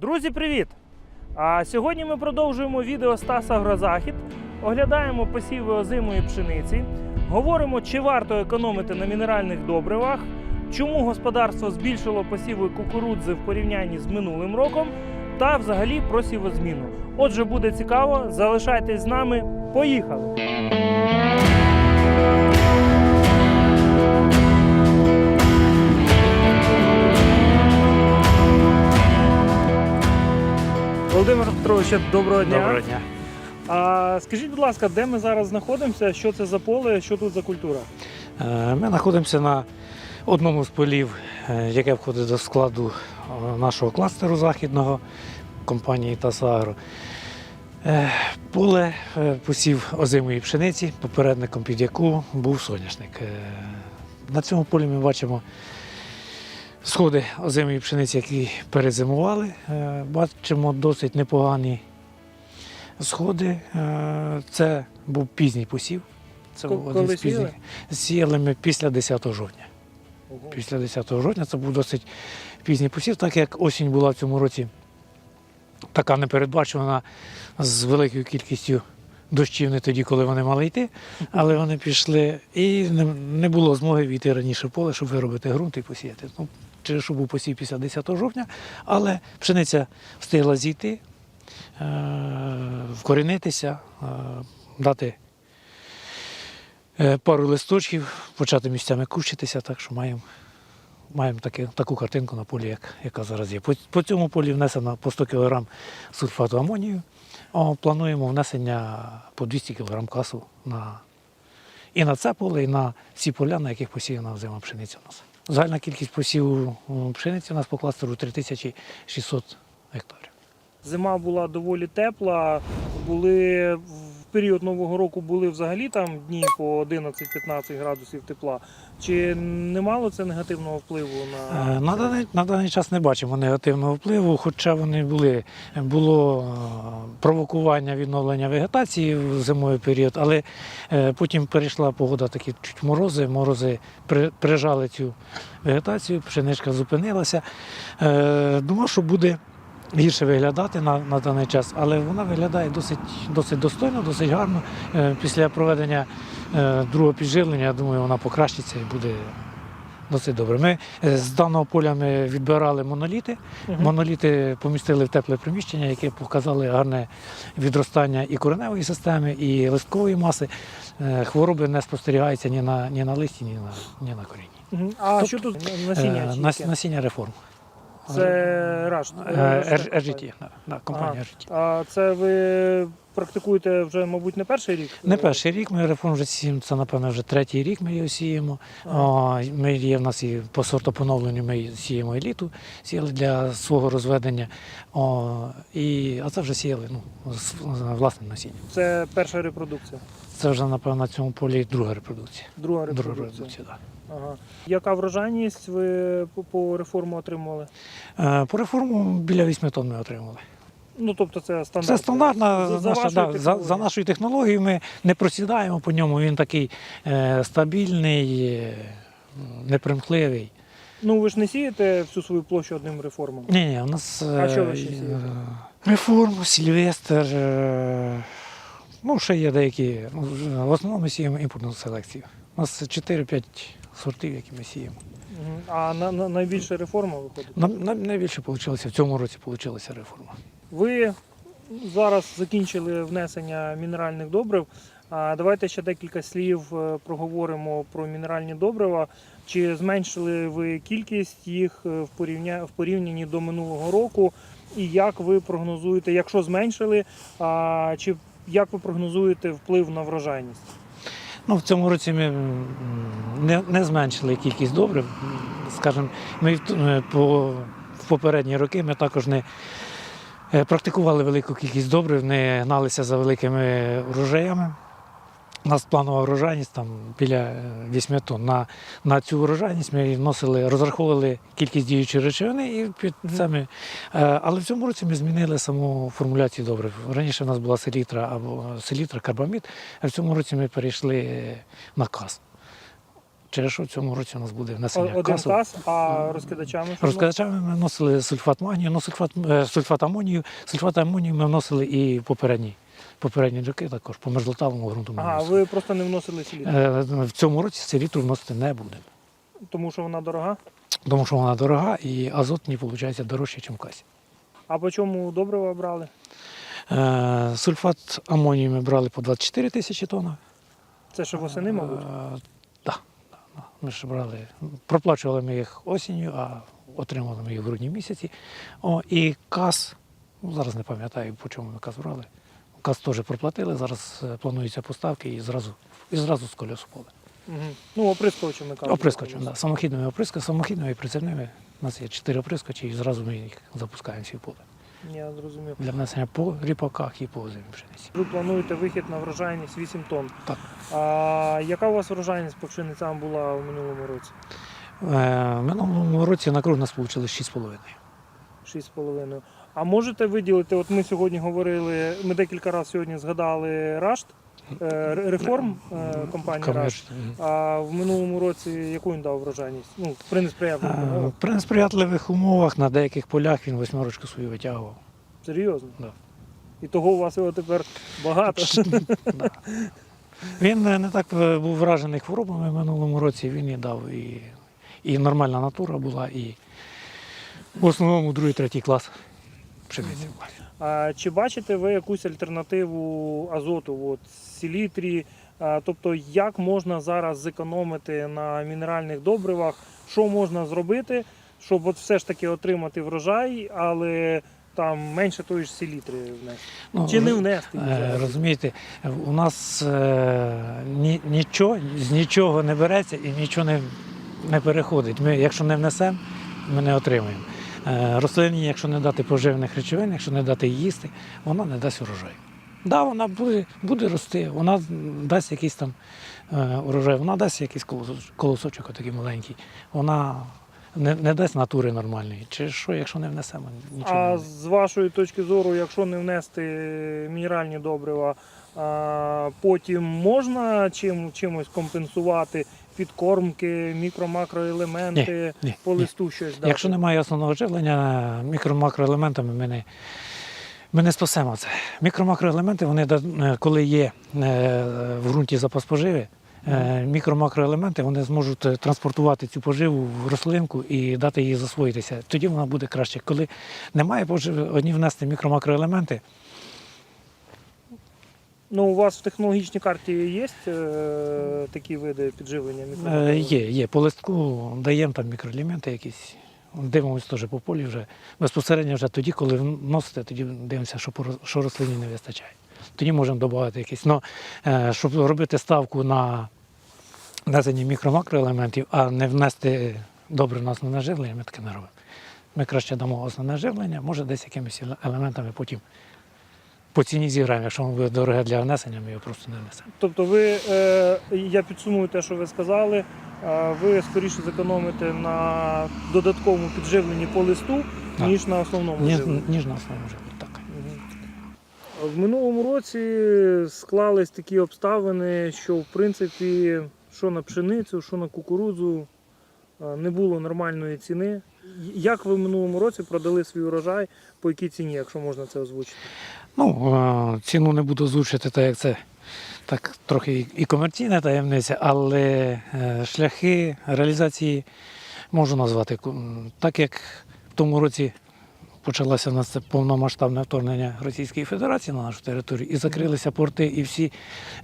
Друзі, привіт! А сьогодні ми продовжуємо відео Стаса Агрозахід, оглядаємо посіви озимої пшениці, говоримо, чи варто економити на мінеральних добривах, чому господарство збільшило посіви кукурудзи в порівнянні з минулим роком, та взагалі про сівозміну. Отже, буде цікаво, залишайтесь з нами. Поїхали! Володимир Петрович, доброго дня. Доброго дня. А скажіть, будь ласка, де ми зараз знаходимося? Що це за поле? Що тут за культура? Е, Ми знаходимося на одному з полів, е, яке входить до складу е, нашого кластеру західного компанії Тасагро. Поле посів озимої пшениці, попередником під яку був соняшник. На цьому полі ми бачимо сходи озимої пшениці, які перезимували. Е, Бачимо досить непогані сходи. Е, Це був пізній посів. Це був один з пізніх. Сіяли ми після 10 жовтня. Після 10 жовтня це був досить пізній посів, так як осінь була в цьому році така непередбачувана з великою кількістю дощів не тоді, коли вони мали йти, але вони пішли і не, не було змоги війти раніше в поле, щоб виробити ґрунт і посіяти. Через що був посів після 10 жовтня, але пшениця встигла зійти, е, вкорінитися, е, дати е, пару листочків, почати місцями кущитися, так що маємо, маємо таке, таку картинку на полі, як, яка зараз є. По, по цьому полі внесено по 100 кг сульфату амонію. О, плануємо внесення по 200 кг касу на, і на це поле, і на всі поля, на яких посіяна озима пшениця у нас. Загальна кількість посіву пшениці у нас по кластеру 3600 гектарів. Зима була доволі тепла. Були в період нового року були взагалі там дні по 11-15 градусів тепла. Чи не мало це негативного впливу на Е, На даний, на даний час не бачимо негативного впливу, хоча вони були. Було е, провокування відновлення вегетації в зимовий період, але е, потім перейшла погода, такі чуть морози, морози прижали цю вегетацію, пшеничка зупинилася. Думав, що буде гірше виглядати на, на даний час, але вона виглядає досить, досить достойно, досить гарно. Е, Після проведення е, другого підживлення, я думаю, вона покращиться і буде досить добре. Ми е, з даного поля ми відбирали моноліти. Мгм. Моноліти помістили в тепле приміщення, яке показали гарне відростання і кореневої системи, і листкової маси. Хвороби не спостерігаються ні на, ні на листі, ні на, ні на корінні. Мгм. А що тут насіння? Насіння реформ. Це раш. RGT, да, компанія RGT. А це ви практикуєте вже, мабуть, не перший рік? Не перший рік ми реформ вже сіємо, це напевно вже третій рік ми його сіємо. Ага. Ми є в нас і по сортопоновленню ми сіємо еліту, сіяли для свого розведення. О, і, а це вже сіяли ну, з, власним насінням. Це перша репродукція, Це вже, напевно, на цьому полі друга репродукція. друга Друга репродукція. репродукція, так. Ага. Яка врожайність ви по- по реформу отримували? Е, По реформу біля 8 тонн ми отримали. Ну, тобто це стандарт. Це стандартна За- за наша, вашою да, за, за нашою технологією. Ми не просідаємо по ньому. Він такий е, стабільний, е, непримхливий. Ну, ви ж не сієте всю свою площу одним реформом. Ні, ні, у нас А що ви е, ще сієте? е, реформ, Сільвестр. е, Ну, ще є деякі. ну, В основному ми сіємо імпортну селекцію. У нас 4-5 сортів, які ми сіємо. А на, на, найбільша реформа виходить? Нам, нам найбільше вийшло в цьому році вийшла реформа. Ви зараз закінчили внесення мінеральних добрив. А давайте ще декілька слів е, проговоримо про мінеральні добрива. Чи зменшили ви кількість їх е, в порівня... в порівнянні до минулого року? І як ви прогнозуєте, якщо зменшили, а, чи як ви прогнозуєте вплив на врожайність? Ну, в цьому році ми не, не зменшили кількість добрив. Скажімо, ми е, по, в попередні роки ми також не е, практикували велику кількість добрив, не гналися за великими врожаями. У нас планова врожайність там біля е, 8 тонн. На, на цю врожайність ми вносили, розраховували кількість діючої речовини і під ми. Е, Але в цьому році ми змінили саму формуляцію добрив. Раніше в нас була селітра або селітра, карбамід, а в цьому році ми перейшли на каз. через що в цьому році у нас буде внесення Один касу. кас, а розкидачами що Розкладачами ми вносили сульфат магнію, ну, сульфат, е, сульфат амонію. Сульфат амонію ми вносили і попередні, попередні роки також по мерзлотавому ґрунту. ми вносили. ви просто не вносили селітру, Е, В цьому році селітру вносити не будемо. тому що вона дорога. Тому що вона дорога і азот не виходить дорожче, ніж в касі. А по чому добрива брали? Е, Сульфат амонію ми брали по 24 тисячі тонн. Це ще восени, мабуть. Так, ми ж брали. Проплачували ми їх осінню, а отримали ми їх в грудні місяці. О, і кас, ну, зараз не пам'ятаю, по чому ми кас брали. Кас теж проплатили, зараз е, плануються поставки і зразу, і зразу з колес поле. Угу. Ну, оприскувачами кажуть. Оприскувачем, да. самохідними оприска, самохідними і прицепними. У нас є чотири оприскувачі і зразу ми їх запускаємо всі в поле. Я зрозумів. Для внесення по ріпаках і по озимій пшениці. Ви плануєте вихід на врожайність 8 тонн. Так. А яка у вас врожайність по пшеницям була в минулому році? Е, В минулому році на круг нас вийшло 6,5. 6,5. А можете виділити, от ми сьогодні говорили, ми декілька разів сьогодні згадали Рашт, е, реформ е, компанії Рашт. А в минулому році яку він дав врожайність? Ну, при несприятливих умовах. При несприятливих умовах на деяких полях він восьмерочку свою витягував. Серйозно? Да. І того у вас його тепер багато. Да. Він е, не так був вражений хворобами в минулому році, він і дав і, і нормальна натура була, і в основному другий, третій клас пшениці. А чи бачите ви якусь альтернативу азоту, от селітрі? А, тобто, як можна зараз зекономити на мінеральних добривах? Що можна зробити, щоб от все ж таки отримати врожай, але там менше тої ж селітри внести? Ну, Чи не внести? Е. Розумієте, у нас е, ні, нічого, з нічого не береться і нічого не, не переходить. Ми, якщо не внесемо, ми не отримаємо. Е, рослині, якщо не дати поживних речовин, якщо не дати їсти, вона не дасть урожай. Да, вона буде, буде рости, вона дасть якийсь там е, урожай, вона дасть якийсь колосочок, колосочок отакий маленький. Вона не, не дасть натури нормальної. Чи що, якщо не внесемо, нічого А буде. з вашої точки зору, якщо не внести мінеральні добрива, потім можна чим, чимось компенсувати підкормки, мікро-макроелементи Ні, по ні. щось дати? Якщо немає основного живлення, мікро-макроелементами ми не, ми не спасемо це. Мікро-макроелементи, вони, е, коли є е, в ґрунті запас поживи, е, мікро-макроелементи вони зможуть транспортувати цю поживу в рослинку і дати їй засвоїтися. Тоді вона буде краще. Коли немає поживи, одні внести мікро-макроелементи, Ну, у вас в технологічній карті є е, такі види підживлення е, є, є. По листку даємо там мікроелементи якісь. Дивимося теж по полі вже безпосередньо вже тоді, коли вносите, тоді дивимося, що, по роз- що рослині не вистачає. Тоді можемо додати якісь. Но, е, щоб робити ставку на внесення мікро-макроелементів, а не внести добре на основне живлення, ми таке не робимо. Ми краще дамо основне живлення, може десь якимись еле- елементами потім по ціні зіграємо. Якщо воно буде дороге для внесення, ми його просто не внесемо. Тобто ви, е, я підсумую те, що ви сказали, ви скоріше зекономите на додатковому підживленні по листу, Так. ніж на основному Ніж, живленні. ніж на основному живленні. Так. В минулому році склались такі обставини, що в принципі що на пшеницю, що на кукурудзу не було нормальної ціни. Як ви в минулому році продали свій урожай, по якій ціні, якщо можна це озвучити? Ну, е, ціну не буду озвучити, так як це так трохи і- комерційна таємниця, але е, шляхи реалізації можу назвати. Так як в тому році почалося у нас це повномасштабне вторгнення Російської Федерації на нашу територію, і закрилися порти, і всі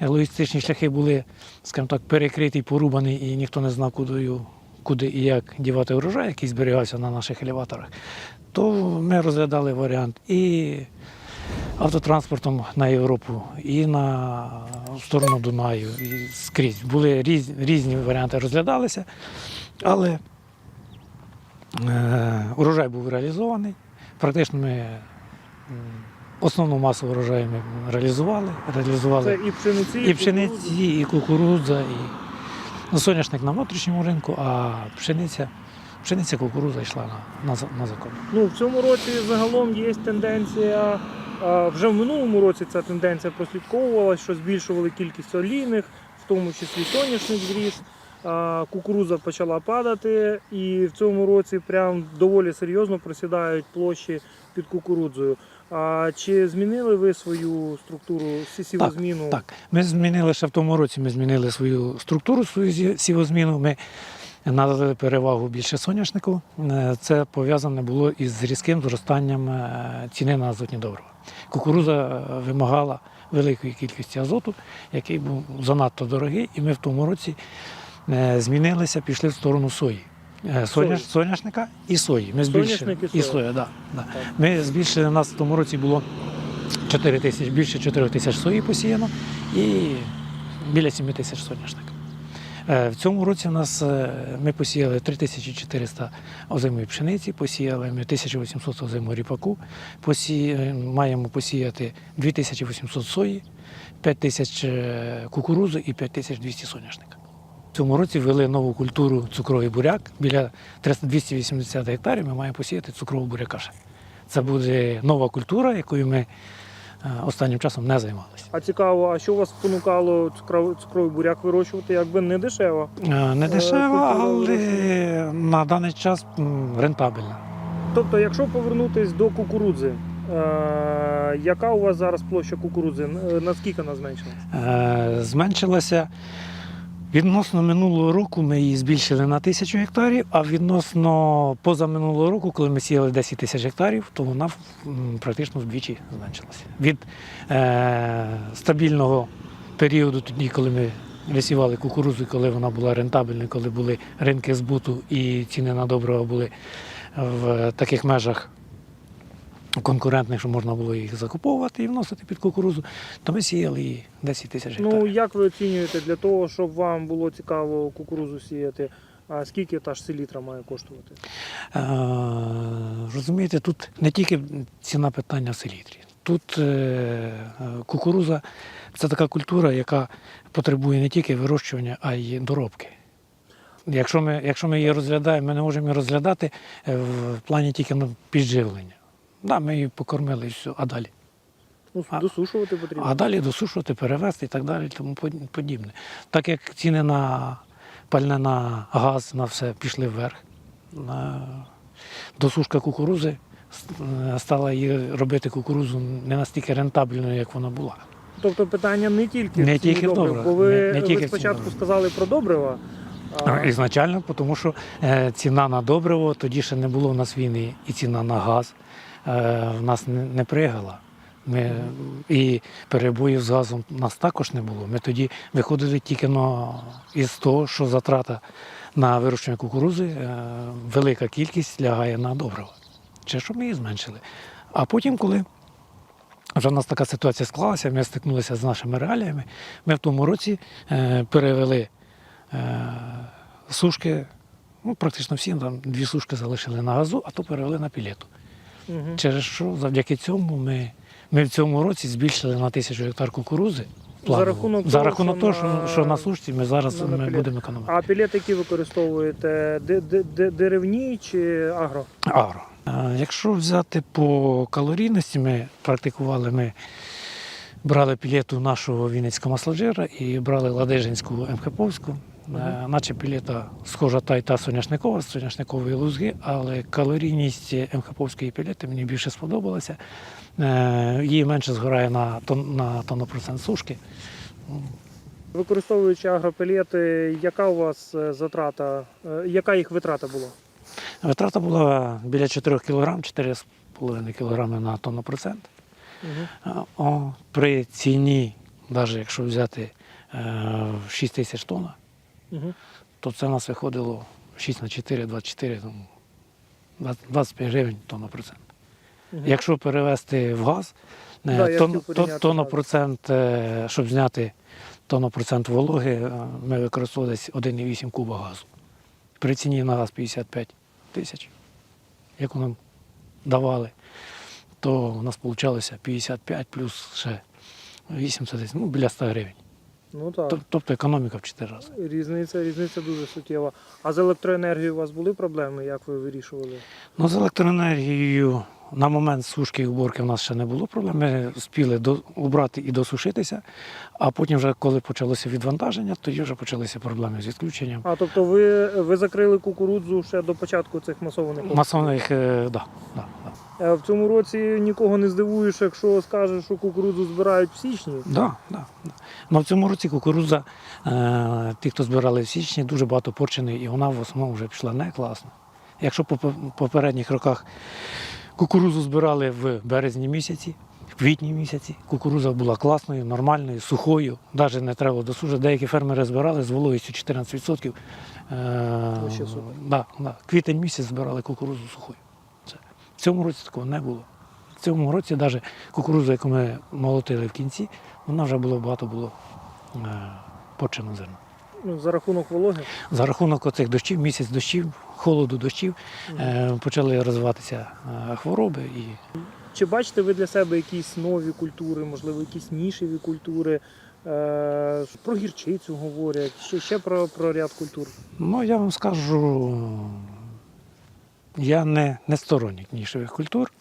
логістичні шляхи були, скажімо так, перекриті, порубані, і ніхто не знав, куди, куди і як дівати урожай, який зберігався на наших елеваторах, то ми розглядали варіант і автотранспортом на Європу і на сторону Дунаю, і скрізь. Були різ, різні варіанти розглядалися, але е, урожай був реалізований. Практично ми основну масу врожаю ми реалізували. реалізували Це і пшениці, і кукурудзу. пшениці, і кукурудза, і ну, соняшник на внутрішньому ринку, а пшениця, пшениця кукурудза йшла на, на, на закон. Ну, в цьому році загалом є тенденція. Вже в минулому році ця тенденція прослідковувалася, що збільшували кількість олійних, в тому числі соняшник зріс. кукуруза почала падати, і в цьому році прям доволі серйозно просідають площі під кукурудзою. А чи змінили ви свою структуру сівозміну? Так, ми змінили ще в тому році. Ми змінили свою структуру, свою сівозміну. Ми надали перевагу більше соняшнику. Е, Це пов'язане було із різким зростанням е, ціни на азотні добрива. Кукуруза е, вимагала великої кількості азоту, який був занадто дорогий, і ми в тому році е, змінилися, пішли в сторону сої. Е, Соняш, соняшника і сої. Ми збільшили. І соя, да, да. Ми збільшили, у нас в тому році було 4 тисяч, більше 4 тисяч сої посіяно і біля 7 тисяч соняшника. Е, В цьому році у нас е, ми посіяли 3400 озимої пшениці, посіяли ми 1800 озимого ріпаку, посі... е, маємо посіяти 2800 сої, 5000 е, і 5200 соняшника. В цьому році ввели нову культуру цукровий буряк. Біля 280 гектарів ми маємо посіяти цукрового буряка. Це буде нова культура, якою ми останнім часом не займалися. А цікаво, а що вас спонукало цукровий, буряк вирощувати? Якби не дешево. Е, Не Е, дешево, але на даний час рентабельно. Тобто, якщо повернутись до кукурудзи, е- яка у вас зараз площа кукурудзи? Е, Наскільки вона зменшилась? Е, Зменшилася відносно минулого року. Ми її збільшили на тисячу гектарів, а відносно позаминулого року, коли ми сіяли 10 тисяч гектарів, то вона практично вдвічі зменшилася. Від е, стабільного періоду, тоді, коли ми висівали кукурудзу, коли вона була рентабельною, коли були ринки збуту і ціни на добрива були в таких межах. Конкурентних, що можна було їх закуповувати і вносити під кукурудзу, то ми сіяли її 10 тисяч гектарів. Ну як ви оцінюєте для того, щоб вам було цікаво кукурудзу сіяти? А скільки та ж селітра має коштувати? Е, розумієте, тут не тільки ціна питання в селітрі. Тут е, е, кукуруза це така культура, яка потребує не тільки вирощування, а й доробки. Якщо ми, якщо ми її розглядаємо, ми не можемо її розглядати е, в плані тільки на підживлення. Да, ми її покормили і все, а далі. Ну, А- досушувати потрібно. А далі досушувати, перевезти і так далі, тому подібне. Так як ціни на пальне на газ, на все пішли вверх. Досушка кукурузи е, стала її робити кукурузу не настільки рентабельною, як вона була. Тобто питання не тільки Не тільки добрив, бо ви, не- не тільки в ціні спочатку сказали про добрива. А, Ізначально, тому що е, ціна на добриво, тоді ще не було в нас війни, і ціна на газ в нас не, пригала. Ми, і перебоїв з газом в нас також не було. Ми тоді виходили тільки на, із того, що затрата на вирощення кукурузи е, велика кількість лягає на добриво. Чи що ми її зменшили. А потім, коли вже в нас така ситуація склалася, ми стикнулися з нашими реаліями, ми в тому році е, перевели е, сушки, ну, практично всі, там дві сушки залишили на газу, а то перевели на пілету. Мгм. Через що завдяки цьому ми, ми в цьому році збільшили на тисячу гектар кукурузи. планово. рахунок За рахунок того, що, на- що на сушці ми зараз на- ми будемо економити. А пілети, які використовуєте, де- де- де- деревні чи агро? Агро. Якщо взяти по калорійності, ми практикували, ми брали пілету нашого Вінницького масложира і брали Ладижинську МХПовську. Е, Наче пілета схожа та й та соняшникова з соняшникової лузги, але калорійність МХПовської пілети мені більше сподобалася. Е, Її менше згорає на, тон, на тонопроцент сушки. Використовуючи агропілети, яка у вас е, затрата, яка їх витрата була? Витрата була біля 4 кг, 4,5 кг на тоннопроцент. Угу. При ціні, навіть якщо взяти е, 6 тисяч тонн, Угу. то це у нас виходило 6 на 4, 24, там, 20 25 гривень тонна процент. Угу. Якщо перевести в газ, е, Да, тон- хотів то- порівняти тонна процент, е, щоб зняти тонна процент вологи, е, ми використовували десь 1,8 куба газу. При ціні на газ 55 тисяч, яку нам давали, то у нас вийшло 55 плюс ще 80, десь, ну, біля 100 гривень. Ну так. Тобто економіка в 4 рази. Різниця, різниця дуже суттєва. А з електроенергією у вас були проблеми? Як ви вирішували? Ну, з електроенергією на момент сушки і уборки в нас ще не було проблем. Ми спіли до, убрати і досушитися, а потім, вже коли почалося відвантаження, тоді вже почалися проблеми з відключенням. А тобто ви, ви закрили кукурудзу ще до початку цих масованих обстрілів? Масовних, е, да, да, да. Е, В цьому році нікого не здивуєш, якщо скажеш, що кукурудзу збирають в січні. Да, да, да. Ну, в цьому році кукурудза, е, ті, хто збирали в січні, дуже багато порченої, і вона в основному вже пішла не класно. Якщо по- попередніх роках кукурудзу збирали в березні місяці, в квітні місяці, кукурудза була класною, нормальною, сухою, навіть не треба досушити. Деякі фермери збирали з вологістю 14%. Е, да, да. Квітень місяць збирали кукурудзу сухою. Це. В цьому році такого не було. В цьому році навіть кукурудзу, яку ми молотили в кінці, вона вже було багато було е, почено зерна. Ну, за рахунок вологи. За рахунок оцих дощів, місяць дощів, холоду дощів, е, почали розвиватися е, хвороби. І Чи бачите ви для себе якісь нові культури, можливо, якісь нішеві культури? Е, про гірчицю говорять, ще, ще про, про ряд культур. ну, я вам скажу, я не, не сторонник нішевих культур.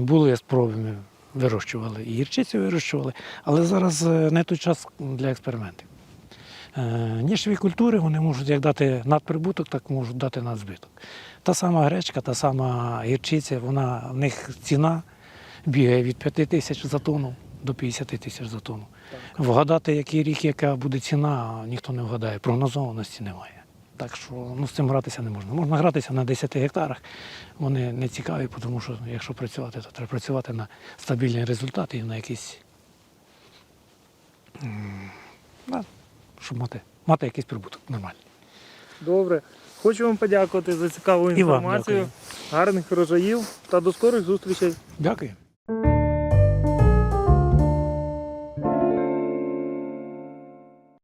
Були спроби, ми вирощували і гірчицю вирощували, але зараз не той час для експериментів. Е, Нішеві культури вони можуть як дати надприбуток, так можуть дати надзбиток. Та сама гречка, та сама гірчиця, вона в них ціна бігає від 5 тисяч за тонну до 50 тисяч за тонну. Вгадати, який рік, яка буде ціна, ніхто не вгадає. Прогнозованості немає. Так що ну, з цим гратися не можна. Можна гратися на 10 гектарах. Вони не цікаві, тому що якщо працювати, то треба працювати на стабільний результат і на якийсь. Щоб мати, мати якийсь прибуток нормальний. Добре. Хочу вам подякувати за цікаву інформацію. Гарних врожаїв та до скорих зустрічей. Дякую.